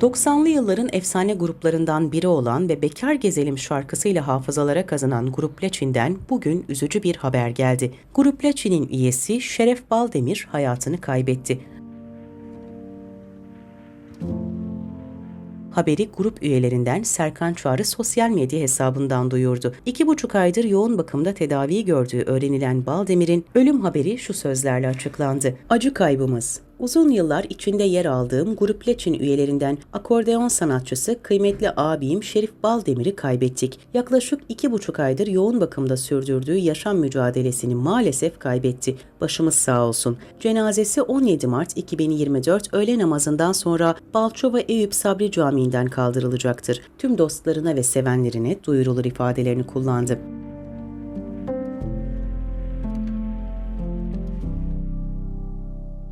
90'lı yılların efsane gruplarından biri olan ve Bekar Gezelim şarkısıyla hafızalara kazanan Grup Laçin'den bugün üzücü bir haber geldi. Grup Laçin'in üyesi Şeref Baldemir hayatını kaybetti. Haberi grup üyelerinden Serkan Çağrı sosyal medya hesabından duyurdu. İki buçuk aydır yoğun bakımda tedavi gördüğü öğrenilen Baldemir'in ölüm haberi şu sözlerle açıklandı. Acı kaybımız. Uzun yıllar içinde yer aldığım Grup Leçin üyelerinden akordeon sanatçısı kıymetli abim Şerif Baldemir'i kaybettik. Yaklaşık iki buçuk aydır yoğun bakımda sürdürdüğü yaşam mücadelesini maalesef kaybetti. Başımız sağ olsun. Cenazesi 17 Mart 2024 öğle namazından sonra Balçova Eyüp Sabri Camii'nden kaldırılacaktır. Tüm dostlarına ve sevenlerine duyurulur ifadelerini kullandı.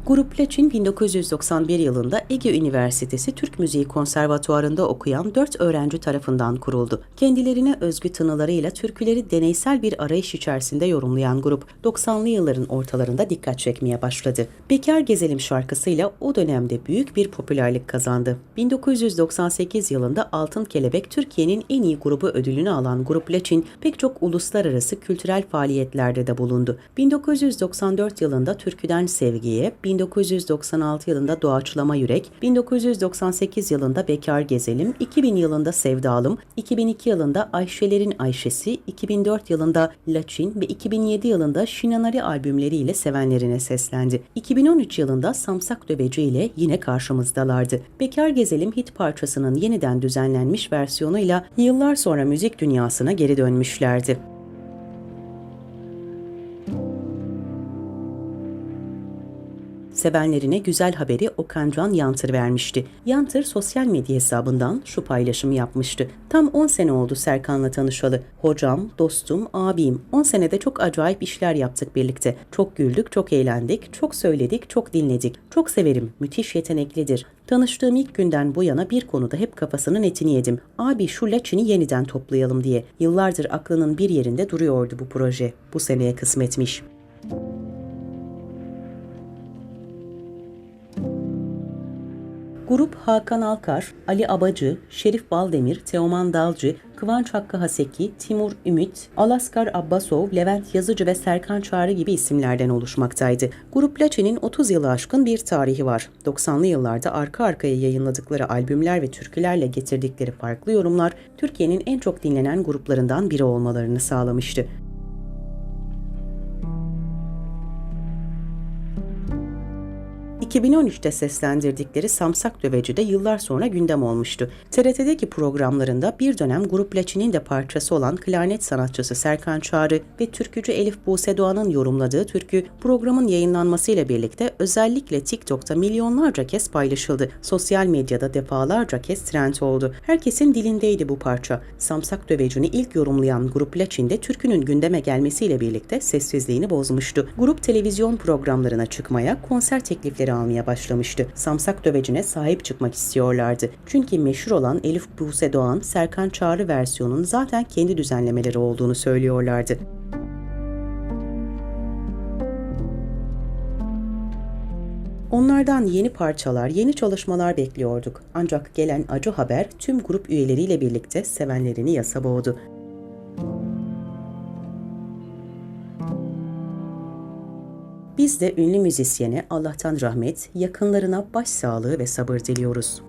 Grup Laçin 1991 yılında Ege Üniversitesi Türk Müziği Konservatuarı'nda okuyan dört öğrenci tarafından kuruldu. Kendilerine özgü tınılarıyla türküleri deneysel bir arayış içerisinde yorumlayan grup 90'lı yılların ortalarında dikkat çekmeye başladı. Bekar Gezelim şarkısıyla o dönemde büyük bir popülerlik kazandı. 1998 yılında Altın Kelebek Türkiye'nin en iyi grubu ödülünü alan Grup Laçin pek çok uluslararası kültürel faaliyetlerde de bulundu. 1994 yılında Türküden Sevgiye, 1996 yılında Doğaçlama Yürek, 1998 yılında Bekar Gezelim, 2000 yılında Sevdalım, 2002 yılında Ayşelerin Ayşesi, 2004 yılında Laçin ve 2007 yılında Şinanari albümleriyle sevenlerine seslendi. 2013 yılında Samsak Döveci ile yine karşımızdalardı. Bekar Gezelim hit parçasının yeniden düzenlenmiş versiyonuyla yıllar sonra müzik dünyasına geri dönmüşlerdi. Sevenlerine güzel haberi Okan Can Yantır vermişti. Yantır sosyal medya hesabından şu paylaşımı yapmıştı. Tam 10 sene oldu Serkan'la tanışalı. Hocam, dostum, abim. 10 senede çok acayip işler yaptık birlikte. Çok güldük, çok eğlendik, çok söyledik, çok dinledik. Çok severim, müthiş yeteneklidir. Tanıştığım ilk günden bu yana bir konuda hep kafasının etini yedim. Abi şu laçini yeniden toplayalım diye. Yıllardır aklının bir yerinde duruyordu bu proje. Bu seneye kısmetmiş. Grup Hakan Alkar, Ali Abacı, Şerif Baldemir, Teoman Dalcı, Kıvanç Hakkı Haseki, Timur Ümit, Alaskar Abbasov, Levent Yazıcı ve Serkan Çağrı gibi isimlerden oluşmaktaydı. Grup Laçe'nin 30 yılı aşkın bir tarihi var. 90'lı yıllarda arka arkaya yayınladıkları albümler ve türkülerle getirdikleri farklı yorumlar Türkiye'nin en çok dinlenen gruplarından biri olmalarını sağlamıştı. 2013'te seslendirdikleri Samsak Döveci de yıllar sonra gündem olmuştu. TRT'deki programlarında bir dönem Grup Laçin'in de parçası olan klarnet sanatçısı Serkan Çağrı ve türkücü Elif Buse Doğan'ın yorumladığı türkü programın yayınlanmasıyla birlikte özellikle TikTok'ta milyonlarca kez paylaşıldı. Sosyal medyada defalarca kez trend oldu. Herkesin dilindeydi bu parça. Samsak Döveci'ni ilk yorumlayan Grup Laçin de türkünün gündeme gelmesiyle birlikte sessizliğini bozmuştu. Grup televizyon programlarına çıkmaya, konser teklifleri almaya başlamıştı. Samsak dövecine sahip çıkmak istiyorlardı. Çünkü meşhur olan Elif Buse Doğan, Serkan Çağrı versiyonun zaten kendi düzenlemeleri olduğunu söylüyorlardı. Onlardan yeni parçalar, yeni çalışmalar bekliyorduk. Ancak gelen acı haber tüm grup üyeleriyle birlikte sevenlerini yasa boğdu. Biz de ünlü müzisyene Allah'tan rahmet, yakınlarına başsağlığı ve sabır diliyoruz.